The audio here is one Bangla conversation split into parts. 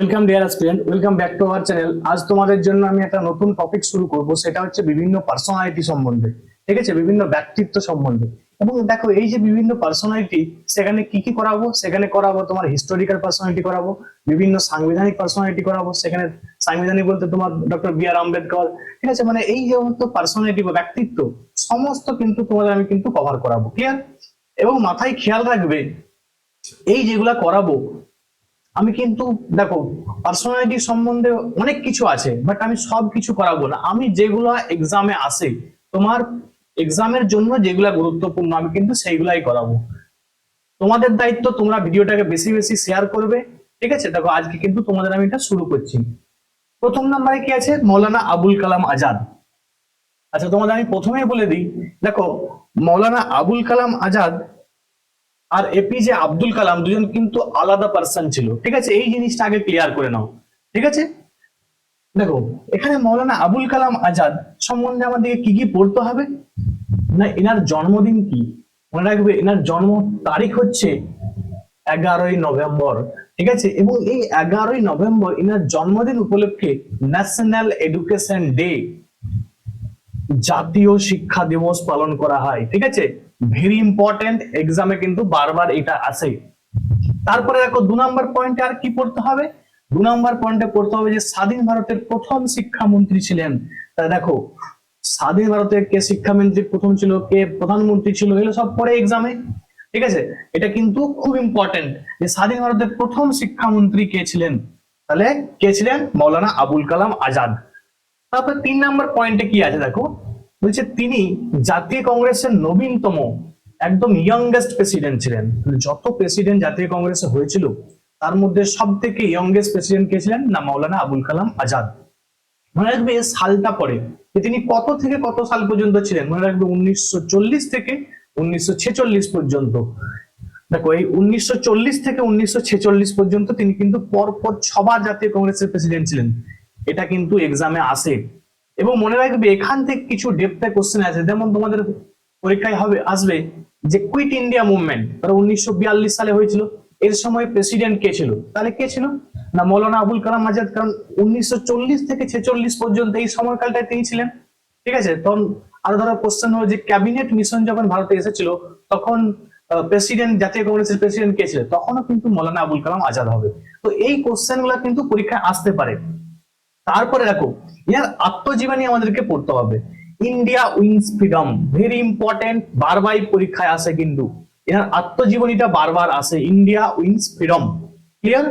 Welcome dear student welcome back to our channel আজ তোমাদের জন্য আমি একটা নতুন টপিক শুরু করব। সেটা হচ্ছে বিভিন্ন পার্সোনালিটি সম্বন্ধে। ঠিক আছে? বিভিন্ন ব্যক্তিত্ব সম্বন্ধে। এবং দেখো, এই যে বিভিন্ন পার্সোনালিটি সেখানে কি কি করাবো? সেখানে করাবো তোমার হিস্টোরিক্যাল পার্সোনালিটি করাবো, বিভিন্ন সাংবিধানিক পার্সোনালিটি করাবো। সেখানে সাংবিধানিক বলতে তোমার ডক্টর বি আর আম্বেদকর। ঠিক আছে? মানে এই যে পার্সোনালিটি বা ব্যক্তিত্ব, সমস্ত কিন্তু তোমাদের আমি কিন্তু কভার করাবো। ক্লিয়ার এবং মাথায় খেয়াল রাখবে, এই যেগুলা করাবো আমি কিন্তু দেখো পার্সোনালিটি সম্বন্ধে অনেক কিছু আছে বাট আমি সব কিছু করাবো না। আমি যেগুলা এক্সামে আসে তোমার এক্সামের জন্য যেগুলা গুরুত্বপূর্ণ, আমি কিন্তু সেইগুলাই করাবো। তোমাদের দায়িত্ব তোমরা ভিডিওটাকে বেশি বেশি শেয়ার করবে, ঠিক আছে? দেখো, আজকে কিন্তু তোমাদের আমি এটা শুরু করছি। প্রথম নাম্বারে কি আছে? মৌলানা আবুল কালাম আজাদ। আচ্ছা তোমাদের আমি প্রথমেই বলে দিই, দেখো, মৌলানা আবুল কালাম আজাদ আর এপিজে আব্দুল কালাম দুজন কিন্তু আলাদা পার্সন ছিল। ঠিক আছে? এই জিনিসটা আগে ক্লিয়ার করে নাও। ঠিক আছে? দেখো, এখানে মৌলানা আবুল কালাম আজাদ সম্বন্ধে আমাদেরকে কি কি পড়তে হবে? না, এনার জন্মদিন কি? মনে রাখবে, এনার জন্ম তারিখ হচ্ছে এগারোই নভেম্বর। ঠিক আছে? এবং এই এগারোই নভেম্বর এনার জন্মদিন উপলক্ষে ন্যাশনাল এডুকেশন ডে জাতীয় শিক্ষা দিবস পালন করা হয়। ঠিক আছে? ভেরি ইম্পর্টেন্ট এক্সামে কিন্তু বারবার এটা আসে তারপরে দেখো দু নম্বর পয়েন্টে আর কি পড়তে হবে? দু নম্বর পয়েন্টে পড়তে হবে যে স্বাধীন ভারতের প্রথম শিক্ষামন্ত্রী ছিলেন। তা দেখো, স্বাধীন ভারতের কে শিক্ষামন্ত্রী, প্রথম ছিল কে? প্রধানমন্ত্রী ছিল, এগুলো সব পরে এক্সামে ঠিক আছে? এটা কিন্তু খুব ইম্পর্টেন্ট যে স্বাধীন ভারতের প্রথম শিক্ষামন্ত্রী কে ছিলেন? তাহলে কে ছিলেন? মৌলানা আবুল কালাম আজাদ। তারপর তিন নম্বর পয়েন্টে কি আছে দেখো? বলছে, তিনি জাতীয় কংগ্রেসের নবীনতম একদম ইয়াংগেস্ট প্রেসিডেন্ট ছিলেন। যত প্রেসিডেন্ট জাতীয় কংগ্রেসে হয়েছিল, তার মধ্যে সব থেকে ইয়াংগেস্ট প্রেসিডেন্ট কে ছিলেন? না, মাওলানা আবুল কালাম আজাদ। মনে রাখবে সালটা পরে তিনি কত থেকে কত সাল পর্যন্ত ছিলেন? মনে রাখবে, উনিশশো চল্লিশ থেকে উনিশশো ছেচল্লিশ পর্যন্ত। দেখো, এই উনিশশো চল্লিশ থেকে উনিশশো ছেচল্লিশ পর্যন্ত তিনি কিন্তু পরপর ছবার জাতীয় কংগ্রেসের প্রেসিডেন্ট ছিলেন। এটা কিন্তু এক্সামে আসে। এবং মনে রাখবে, এখান থেকে কিছু ডেপথে কোশ্চেন আছে। যেমন তোমাদের পরীক্ষায় হবে, আসবে যে কুইট ইন্ডিয়া মুভমেন্ট তারা উনিশশো সালে হয়েছিল। এর সময় প্রেসিডেন্ট কে ছিল? তাহলে কে ছিল? না, মৌলানা আবুল কালাম আজাদ, কারণ উনিশশো থেকে ছেচল্লিশ পর্যন্ত এই সময়কালটায় তিনি ছিলেন। ঠিক আছে? তখন আরও ধরো কোশ্চেন হলো যে ক্যাবিনেট মিশন যখন ভারতে এসেছিল, তখন প্রেসিডেন্ট জাতীয় কংগ্রেসের প্রেসিডেন্ট কে ছিল? তখনও কিন্তু মৌলানা আবুল কালাম আজাদ হবে। তো এই কোশ্চেনগুলা কিন্তু পরীক্ষায় আসতে পারে। তারপরে দেখো ইয়ার আত্মজীবনী আমাদেরকে পড়তে হবে। India wins freedom very important বারবার পরীক্ষায় আসে কিন্তু। এনার আত্মজীবনীটা বারবার আসে ইন্ডিয়া উইন্স ফ্রিডম ক্লিয়ার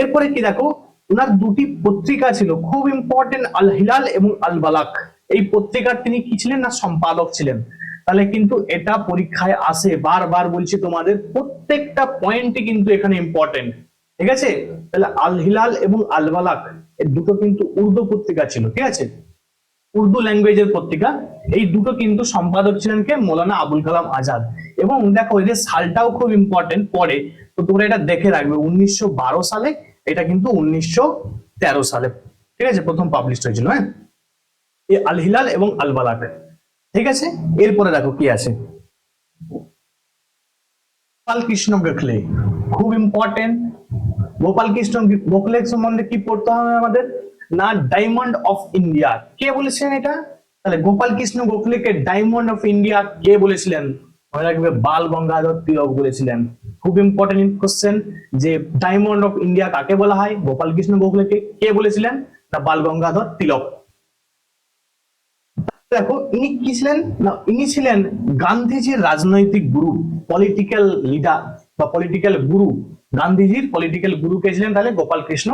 এরপরে কি দেখো, ওনার দুটি পত্রিকা ছিল, খুব ইম্পর্টেন্ট আল হিলাল এবং আল বালাক। এই পত্রিকার তিনি কি ছিলেন না, সম্পাদক ছিলেন। তাহলে কিন্তু এটা পরীক্ষায় আসে, বারবার বলছি তোমাদের, প্রত্যেকটা পয়েন্টই কিন্তু এখানে ইম্পর্টেন্ট ঠিক আছে? তাহলে আল হিলাল এবং আল বালাক দুটো কিন্তু উর্দু পত্রিকা ছিল, ঠিক আছে? উর্দু ল্যাঙ্গুয়েজের পত্রিকা। এই দুটো কিন্তু সম্পাদক ছিলেন কে? মৌলানা আবুল কালাম আজাদ। এবং দেখো যে সালটাও খুব ইম্পর্টেন্ট পরে তো তোমরা এটা দেখে রাখবে, উনিশশো সালে, এটা কিন্তু উনিশশো সালে, ঠিক আছে? প্রথম পাবলিশ হয়েছিল হ্যাঁ? এই আল হিলাল এবং আল বালাক, ঠিক আছে? এরপরে দেখো কি আছে। কৃষ্ণ গোখলে, খুব ইম্পর্টেন্ট গোপাল কৃষ্ণ গোখলে সম্বন্ধে কি পড়তে হবে আমাদের? না ডায়মন্ড অফ ইন্ডিয়া কে বলেছেন এটা? তাহলে গোপাল কৃষ্ণ গোখলেকে ডায়মন্ড অফ ইন্ডিয়া কে বলেছিলেন? মনে রাখবে, বাল গঙ্গাধর তিলক বলেছিলেন। খুব ইম্পর্টেন্ট কোশ্চেন যে ডায়মন্ড অফ ইন্ডিয়া কাকে বলা হয়? গোপাল কৃষ্ণ গোখলেকে কে বলেছিলেন? না, বাল গঙ্গাধর তিলক। দেখো, ইনি কি ছিলেন? না, ইনি ছিলেন গান্ধীজির রাজনৈতিক গুরু পলিটিক্যাল লিডার বা পলিটিক্যাল গুরু গান্ধীজির পলিটিক্যাল গুরু কে ছিলেন তাহলে গোপাল কৃষ্ণ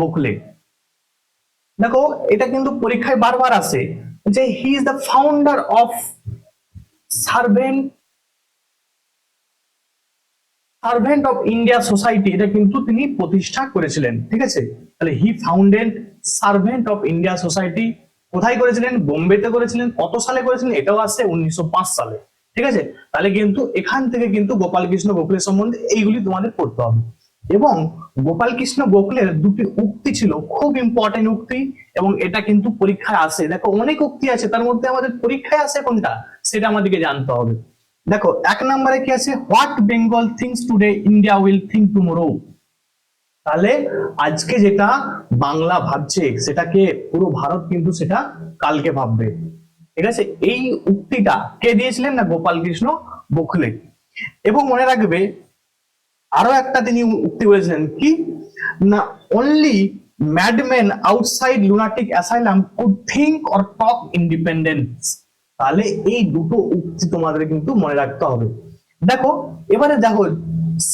গোখলে। দেখো, এটা কিন্তু পরীক্ষায় বারবার আসে যে he is the founder of servant servant of India society এটা কিন্তু তিনি প্রতিষ্ঠা করেছিলেন, ঠিক আছে? তাহলে he founded servant of India society কোথায় করেছিলেন? বোম্বেতে করেছিলেন, কত সালে করেছিলেন? এটাও আসছে উনিশশো সালে। ঠিক আছে? তাহলে কিন্তু এখান থেকে কিন্তু গোপাল কৃষ্ণ গোখলের সম্বন্ধে এইগুলি তোমাদের পড়তে হবে। এবং গোপাল কৃষ্ণ গোখলের দুটি উক্তি ছিল, খুব ইম্পর্টেন্ট উক্তি, এবং এটা কিন্তু পরীক্ষায় আসে। দেখো, অনেক উক্তি আছে, তার মধ্যে আমাদের পরীক্ষায় আসে কোনটা? সেটা আমাদেরকে জানতে হবে। দেখো, এক নম্বরে কি আছে? What Bengal thinks today India will think tomorrow তাহলে আজকে যেটা বাংলা ভাবছে, সেটাকে পুরো ভারত কিন্তু সেটা কালকে ভাববে। ঠিক আছে? এই উক্তিটা কে দিয়েছিলেন না? গোপাল কৃষ্ণ গোখলে এবং মনে রাখবে, আরও একটা তিনি উক্তি বলেছিলেন কি? না only madman outside lunatic asylum could think or talk independence তাহলে এই দুটো উক্তি তোমাদের কিন্তু মনে রাখতে হবে। দেখো, এবারে দেখো,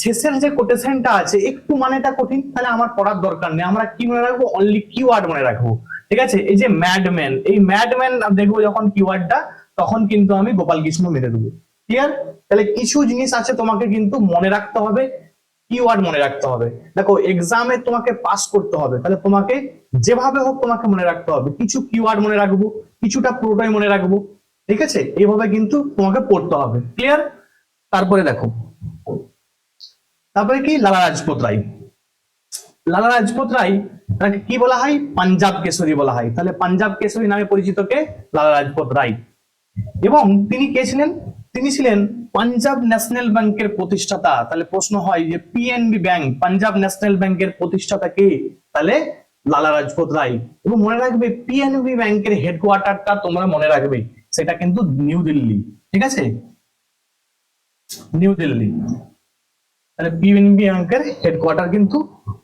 শেষের যে কোটেশনটা আছে, একটু মানেটা কঠিন, তাহলে আমার পড়ার দরকার নেই। আমরা কি মনে রাখব? অনলি কিওয়ার্ড মনে রাখব। ঠিক আছে? এই যে ম্যাডম্যান এই ম্যাডম্যান দেখব যখন কিওয়ার্ডটা তখন কিন্তু আমি গোপাল কৃষ্ণ মেরে দেবো। ক্লিয়ার তাহলে কিছু জিনিস আছে তোমাকে কিন্তু মনে রাখতে হবে কিওয়ার্ড মনে রাখতে হবে। দেখো এক্সামে তোমাকে পাস করতে হবে। তাহলে তোমাকে যেভাবে হোক তোমাকে মনে রাখতে হবে। কিছু কিওয়ার্ড মনে রাখব, কিছুটা পুরোটাই মনে রাখব। ঠিক আছে? এইভাবে কিন্তু তোমাকে পড়তে হবে। ক্লিয়ার তারপরে দেখো। তারপরে কি? লালা রাজপত রায়। লালা রাজপত রায়, তাকে কি বলা হয়? পাঞ্জাব কেশরী বলা হয়। তাহলে পাঞ্জাব কেশরী নামে পরিচিত কে? লালা রাজপত রায়। এবং তিনি কে ছিলেন? তিনি ছিলেন পাঞ্জাব ন্যাশনাল ব্যাংকের প্রতিষ্ঠাতা। তাহলে প্রশ্ন হয় যে পিএনবি ব্যাংক, পাঞ্জাব ন্যাশনাল ব্যাংকের প্রতিষ্ঠাতা কে? তাহলে লালা রাজপত রায়। এবং মনে রাখবে পিএনবি ব্যাংকের হেডকোয়ার্টারটা তোমরা মনে রাখবে, সেটা কিন্তু নিউ দিল্লি। ঠিক আছে? নিউ দিল্লি। তাহলে পিএনবি ব্যাংকের হেডকোয়ার্টার কিন্তু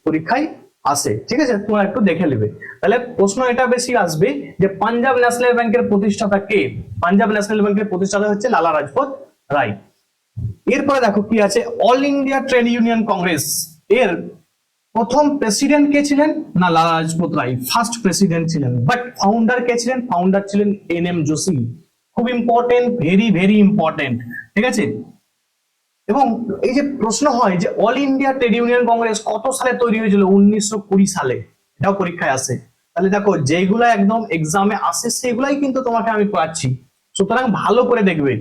পরীক্ষায় আসে। ঠিক আছে? তোমরা একটু দেখে নেবে। তাহলে প্রশ্ন এটা বেশি আসবে যে পাঞ্জাব ন্যাশনাল ব্যাংকের প্রতিষ্ঠাতা কে? পাঞ্জাব ন্যাশনাল ব্যাংকের প্রতিষ্ঠাতা হচ্ছে লালা রাজপত রায়। এরপরে দেখো কি আছে? All India trade union congress. এর প্রথম প্রেসিডেন্ট কে ছিলেন? না, লালা রাজপত রায়। ফার্স্ট প্রেসিডেন্ট ছিলেন। বাট ফাউন্ডার কে ছিলেন? ফাউন্ডার ছিলেন এন এম যোশী খুব ইম্পর্টেন্ট ভেরি ভেরি ইম্পর্টেন্ট ঠিক আছে? এবং এই যে প্রশ্ন হয় যে all India trade union congress কত সালে তৈরি হয়েছিল? উনিশশো কুড়ি সালে। এটাও পরীক্ষায় আসে তাহলে দেখো যেগুলো একদম এক্সামে আসে, সেগুলাই কিন্তু তোমাকে আমি পড়াচ্ছি। সুতরাং ভালো করে দেখবে।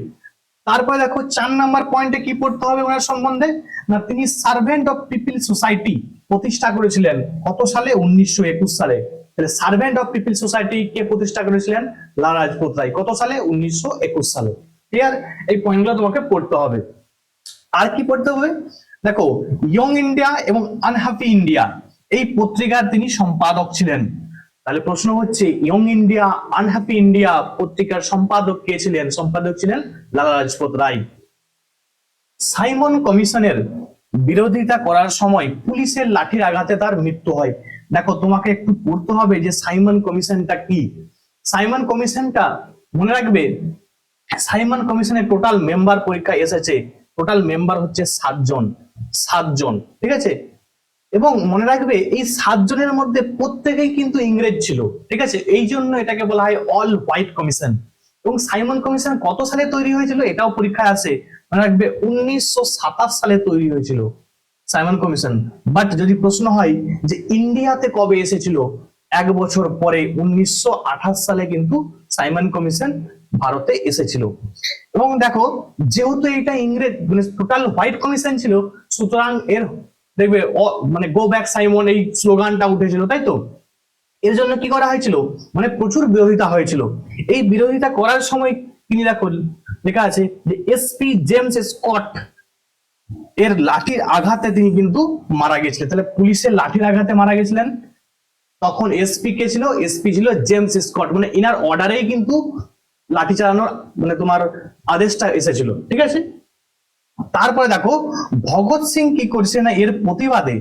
তারপরে দেখো, চার নাম্বার পয়েন্টে কি পড়তে হবে ওনার সম্বন্ধে? না, তিনি সার্ভেন্ট অফ পিপিল সোসাইটি প্রতিষ্ঠা করেছিলেন কত সালে? উনিশশো একুশ সালে। তাহলে সার্ভেন্ট অফ পিপিল সোসাইটি কে প্রতিষ্ঠা করেছিলেন? লালা রাজপত রায় কত সালে? উনিশশো একুশ সালে। ক্লিয়ার এই পয়েন্টগুলো তোমাকে পড়তে হবে। আর কি পড়তে হবে? দেখো ইয়ং ইন্ডিয়া এবং আনহ্যাপি ইন্ডিয়া এই পত্রিকার তিনি সম্পাদক ছিলেন। তাহলে প্রশ্ন হচ্ছে ইয়ং ইন্ডিয়া আনহ্যাপি ইন্ডিয়া পত্রিকার সম্পাদক কে ছিলেন? সম্পাদক ছিলেন লালা রাজপত রায়। সাইমন কমিশনের বিরোধিতা করার সময় পুলিশের লাঠির আঘাতে তার মৃত্যু হয়। দেখো, তোমাকে একটু পড়তে হবে যে সাইমন কমিশনটা কি? সাইমন কমিশনটা মনে রাখবে, সাইমন কমিশনের টোটাল মেম্বার পরীক্ষা এসেছে। টোটাল মেম্বার হচ্ছে সাতজন সাতজন, ঠিক আছে? এবং মনে রাখবে, এই সাতজনের মধ্যে প্রত্যেকেই কিন্তু ইংরেজ ছিল, ঠিক আছে? এই জন্য এটাকে বলা হয় অল হোয়াইট কমিশন এবং সাইমন কমিশন কত সালে তৈরি হয়েছিল? এটাও পরীক্ষায় আসে মনে রাখবে, উনিশশো সাতাশ সালে তৈরি হয়েছিল সাইমন কমিশন বাট যদি প্রশ্ন হয় যে ইন্ডিয়াতে কবে এসেছিল, এক বছর পরে উনিশশো আঠাশ সালে কিন্তু সাইমন কমিশন ভারতে এসেছিল। এবং দেখো, যেহেতু এটা ইংরেজ মানে টোটাল হোয়াইট কমিশন ছিল, সুতরাং এর দেখবে মানে গো ব্যাক সাইমন এই স্লোগানটা উঠেছিল, তাই তো? এর জন্য কি করা হয়েছিল? মানে প্রচুর বিরোধিতা হয়েছিল। এই বিরোধিতা করার সময় তিনি দেখো, লেখা আছে যে এসপি জেমস স্কট এর লাঠির আঘাতে তিনি কিন্তু মারা গেছিলেন। তাহলে পুলিশের লাঠির আঘাতে মারা গেছিলেন। তখন এসপি কে ছিল? এসপি ছিল জেমস স্কট মানে ইনার অর্ডারেই কিন্তু লাঠি চালানোর মানে তোমার আদেশটা এসেছিল, ঠিক আছে? তারপরে দেখো, ভগৎ সিং কি করছে না, এর প্রতিবাদে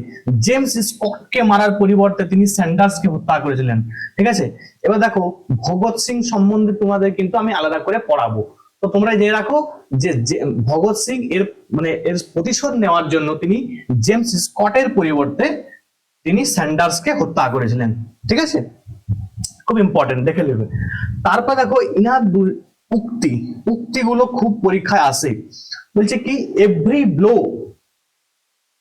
জেমস স্কটকে মারার পরিবর্তে তিনি স্যান্ডার্সকে হত্যা করেছিলেন, ঠিক আছে? এবার দেখো, ভগৎ সিং সম্বন্ধে তোমাদের কিন্তু আমি আলাদা করে পড়াবো। তো তোমরা জেনে রাখো যে ভগৎ সিং এর মানে এর প্রতিশোধ নেওয়ার জন্য তিনি জেমস স্কটের পরিবর্তে তিনি স্যান্ডার্সকে হত্যা করেছিলেন, ঠিক আছে? খুব ইম্পর্টেন্ট দেখে নেবে। তারপর দেখো, ইনার দু- উক্তি, উক্তিগুলো খুব পরীক্ষায় আসে। বলছে কি every blow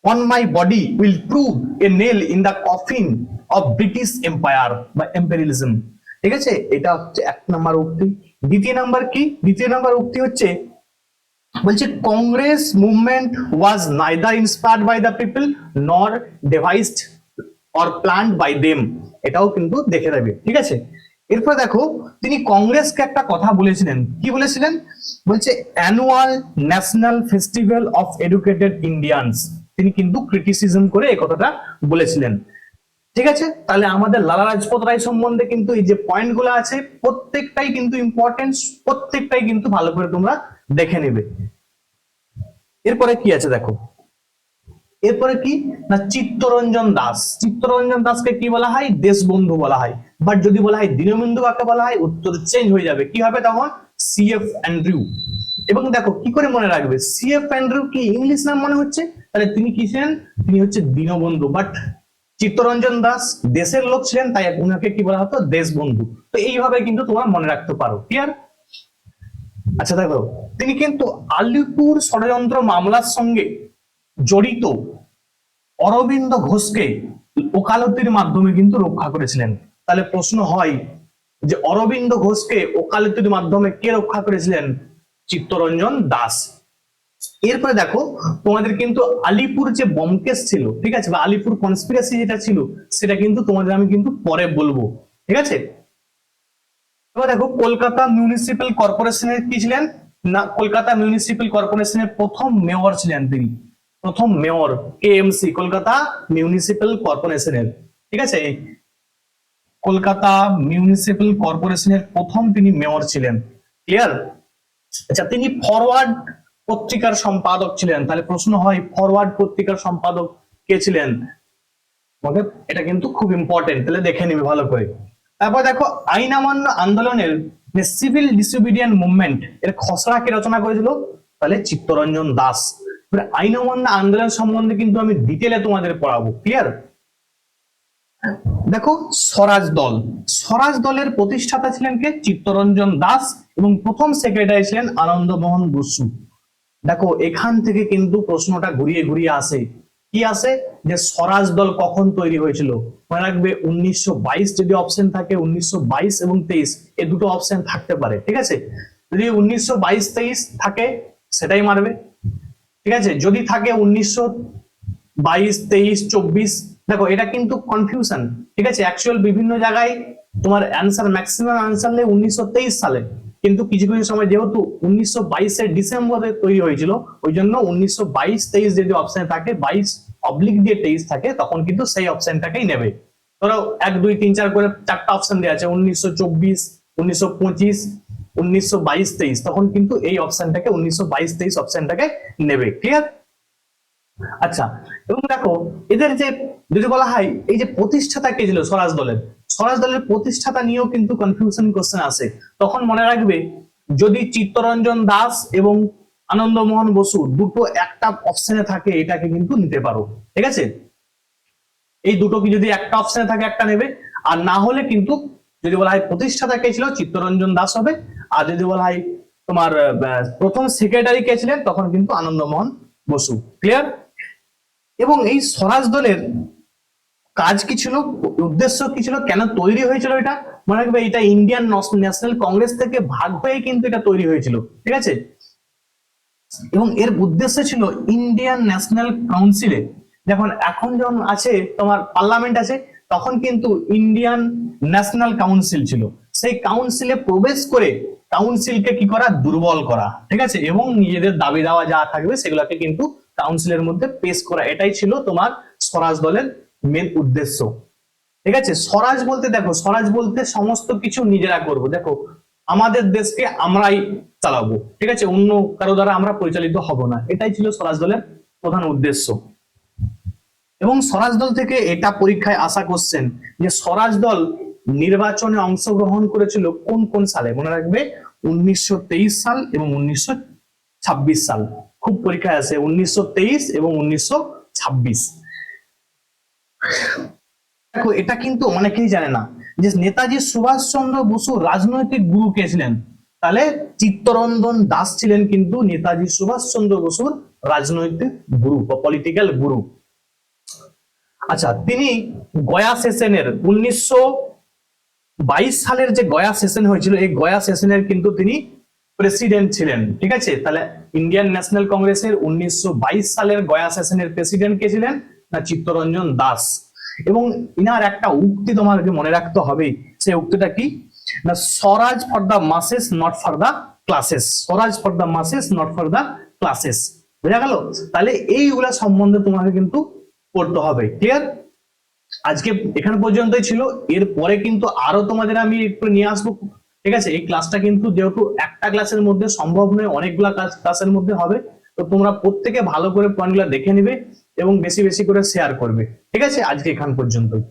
on my body will prove a nail in the coffin of British empire বা এম্পেরিয়ালিজম ঠিক আছে? এটা হচ্ছে এক নম্বর উক্তি। দ্বিতীয় নাম্বার কি? দ্বিতীয় নাম্বার উক্তি হচ্ছে, বলছে Congress movement was neither inspired by the people nor devised or planned by them এটাও কিন্তু দেখে দেবে ঠিক আছে? এরপর দেখো, তিনি কংগ্রেসকে একটা কথা বলেছিলেন। কি বলেছিলেন? বলছে annual national festival of educated Indians তিনি কিন্তু ক্রিটিসিজম করে এই কথাটা বলেছিলেন। ঠিক আছে? তাহলে আমাদের লালা রাজপথ রায় সম্বন্ধে কিন্তু এই যে পয়েন্টগুলো আছে, প্রত্যেকটাই কিন্তু ইম্পর্টেন্স প্রত্যেকটাই কিন্তু ভালো করে তোমরা দেখে নেবে। এরপরে কি আছে দেখো? এরপরে কি? না, চিত্তরঞ্জন দাস। চিত্তরঞ্জন দাসকে কি বলা হয়? দেশবন্ধু বলা হয়। বাট যদি বলা হয় দীনবন্ধু কাকে বলা হয়? উত্তর চেঞ্জ হয়ে যাবে। কি হবে তখন? সিএফ অ্যান্ড্রিউ এবং দেখো, কি করে মনে রাখবে? সিএফ অ্যান্ড্রিউ কি ইংলিশ নাম মনে হচ্ছে? তাহলে তিনি কি ছিলেন? তিনি হচ্ছে দীনবন্ধু। বাট চিত্তরঞ্জন দাস দেশের লোক ছিলেন, তাই উনাকে কি বলা হতো? দেশবন্ধু। তো এইভাবে কিন্তু তোমরা মনে রাখতে পারো। ক্লিয়ার আচ্ছা দেখো, তিনি কিন্তু আলিপুর ষড়যন্ত্র মামলার সঙ্গে জড়িত অরবিন্দ ঘোষকে ওকালতির মাধ্যমে কিন্তু রক্ষা করেছিলেন। তাহলে প্রশ্ন হয় যে অরবিন্দ ঘোষকে ওকালতির মাধ্যমে কে রক্ষা করেছিলেন? চিত্তরঞ্জন দাস। এরপরে দেখো, তোমাদের কিন্তু আলিপুর যে বমকেস ছিল, ঠিক আছে, বা আলিপুর কনস্পিরেসি যেটা ছিল, সেটা কিন্তু তোমাদের আমি কিন্তু পরে বলব, ঠিক আছে? এবার দেখো, কলকাতা মিউনিসিপ্যাল কর্পোরেশনের কি ছিলেন? না, কলকাতা মিউনিসিপ্যাল কর্পোরেশনের প্রথম মেয়র ছিলেন তিনি। প্রথম মেয়র কেএমসি, কলকাতা মিউনিসিপ্যাল কর্পোরেশনের ঠিক আছে? কলকাতা মিউনিসিপ্যাল কর্পোরেশনের প্রথম তিনি মেয়র ছিলেন। ক্লিয়ার আচ্ছা তিনি ফরওয়ার্ড পত্রিকার সম্পাদক ছিলেন। তাহলে প্রশ্ন হয় ফরওয়ার্ড পত্রিকার সম্পাদক কে ছিলেন? ওকে এটা কিন্তু খুব ইম্পর্টেন্ট তাহলে দেখে নিবে ভালো করে। তারপর দেখো, আইন অমান্য আন্দোলনের সিভিল ডিসোবিডিয়েন্ট মুভমেন্ট এর খসড়া কে রচনা করেছিল? তাহলে চিত্তরঞ্জন দাস। আইন অমান্য আন্দোলন সম্বন্ধে কিন্তু আমি ডিটেলে তোমাদের পড়াবো ক্লিয়ার দেখো, স্বরাজ দল। স্বরাজ দলের প্রতিষ্ঠাতা ছিলেন কে? চিত্তরঞ্জন দাস এবং প্রথম সেক্রেটারি ছিলেন আনন্দমোহন বসু। দেখো, এখান থেকে কিন্তু প্রশ্নটা ঘুরিয়ে ঘুরিয়ে আসে। কি আসে? যে স্বরাজ দল কখন তৈরি হয়েছিল? মনে রাখবে, উনিশশো বাইশ যদি অপশন থাকে, উনিশশো বাইশ এবং তেইশ, এ দুটো অপশন থাকতে পারে, ঠিক আছে? যদি উনিশশো বাইশ থাকে, সেটাই মারবে। ঠিক আছে? যদি থাকে উনিশশো বাইশ, তেইশ, চব্বিশ, দেখো এটা কিন্তু কনফিউশন ঠিক আছে? অ্যাকচুয়াল বিভিন্ন জায়গায় তোমার অ্যান্সার ম্যাক্সিমাম অ্যান্সার নেই উনিশশো তেইশ সালে। কিন্তু কিছু কিছু সময় যেহেতু উনিশশো বাইশের ডিসেম্বরে তৈরি হয়েছিল ওই জন্য উনিশশো বাইশ, তেইশ যদি অপশন থাকে, বাইশ অবলিক দিয়ে তেইশ থাকে, তখন কিন্তু সেই অপশনটাকেই নেবে। ধরো এক, দুই, তিন, চার করে চারটা অপশন দেওয়া আছে, উনিশশো চব্বিশ, উনিশশো পঁচিশ উনিশশো বাইশ তেইশ, তখন কিন্তু এই অপশনটাকে উনিশশো বাইশ তেইশ অপশনটাকে নেবে ক্লিয়ার আচ্ছা এবং দেখো, এদের যে, যদি বলা হয়, এই যে প্রতিষ্ঠাতা কে ছিল স্বরাজ দলের? স্বরাজ দলের প্রতিষ্ঠাতা নিয়েও কিন্তু কনফিউশন কোশ্চেন আসে। তখন মনে রাখবে, যদি চিত্তরঞ্জন দাস এবং আনন্দমোহন বসু দুটো একটা অপশনে থাকে, এটাকে কিন্তু নিতে পারো, ঠিক আছে? এই দুটো কি যদি একটা অপশনে থাকে, একটা নেবে। আর না হলে কিন্তু, যদি বলা হয় প্রতিষ্ঠাতা কে ছিল চিত্তরঞ্জন দাস হবে আর যদি বলা হয় তোমার প্রথম সেক্রেটারি কে ছিলেন, তখন কিন্তু আনন্দমোহন বসু। ক্লিয়ার এবং এই স্বরাজ দলের কাজ কি ছিল? উদ্দেশ্য কি ছিল? কেন তৈরি হয়েছিল এটা? মনে রাখবে, এটা ইন্ডিয়ান ন্যাশনাল কংগ্রেস থেকে ভাগ হয়ে কিন্তু এটা তৈরি হয়েছিল। ঠিক আছে? এবং এর উদ্দেশ্য ছিল ইন্ডিয়ান ন্যাশনাল কাউন্সিলে যখন এখন যখন আছে, তোমার পার্লামেন্ট আছে, তখন কিন্তু ইন্ডিয়ান ন্যাশনাল কাউন্সিল ছিল। সেই কাউন্সিলে প্রবেশ করে কাউন্সিলকে কি করা? দুর্বল করা, ঠিক আছে? এবং নিজেদের দাবি দাওয়া যা থাকবে সেগুলোকে কিন্তু কাউন্সিলের মধ্যে পেশ করা। এটাই ছিল তোমার স্বরাজ দলের মেন উদ্দেশ্য। ঠিক আছে? স্বরাজ বলতে দেখো, স্বরাজ বলতে সমস্ত কিছু নিজেরা করব। দেখো, আমাদের দেশকে আমরাই চালাবো। ঠিক আছে? অন্য কারও দ্বারা আমরা পরিচালিত হব না। এটাই ছিল স্বরাজ দলের প্রধান উদ্দেশ্য। এবং স্বরাজ দল থেকে এটা পরীক্ষায় আশা করছেন যে স্বরাজ দল নির্বাচনে অংশগ্রহণ করেছিল কোন কোন সালে? মনে রাখবে, উনিশশো তেইশ সাল এবং উনিশশো ছাব্বিশ সাল। খুব পরীক্ষায় আছে, উনিশশো এবং উনিশশো দেখো, এটা কিন্তু অনেকেই জানে না যে নেতাজি সুভাষচন্দ্র বসু রাজনৈতিক গুরু কে ছিলেন? তাহলে চিত্তরঞ্জন দাস ছিলেন কিন্তু নেতাজি সুভাষচন্দ্র বসুর রাজনৈতিক গুরু বা পলিটিক্যাল গুরু। আচ্ছা তিনি গয়া সেশনের উনিশশো বাইশ সালের যে গয়া সেশন হয়েছিল, এই গয়া সেশনের কিন্তু তিনি প্রেসিডেন্ট ছিলেন, ঠিক আছে? তাহলে ইন্ডিয়ান ন্যাশনাল কংগ্রেসের উনিশশো সালের গয়া সেশনের প্রেসিডেন্ট কে ছিলেন? না, চিত্তরঞ্জন দাস। এবং ইনার একটা উক্তি তোমাকে মনে রাখতে হবে, সেই উক্তিটা কি? না, swaraj for the masses not for the classes swaraj for the masses not for the classes বোঝা গেল? তাহলে এইগুলা সম্বন্ধে তোমাকে কিন্তু পড়তে হবে ক্লিয়ার আজকে এখানে পর্যন্তই ছিল। এর পরে কিন্তু আরও তোমাদের আমি একটু নিয়ে আসব। ঠিক আছে? এই ক্লাসটা কিন্তু যেহেতু একটা ক্লাসের মধ্যে সম্ভব নয়, অনেকগুলা ক্লাসের মধ্যে হবে। তো তোমরা প্রত্যেকে ভালো করে পয়েন্টগুলো দেখে নেবে এবং বেশি বেশি করে শেয়ার করবে। ঠিক আছে? আজকে এখান পর্যন্তই।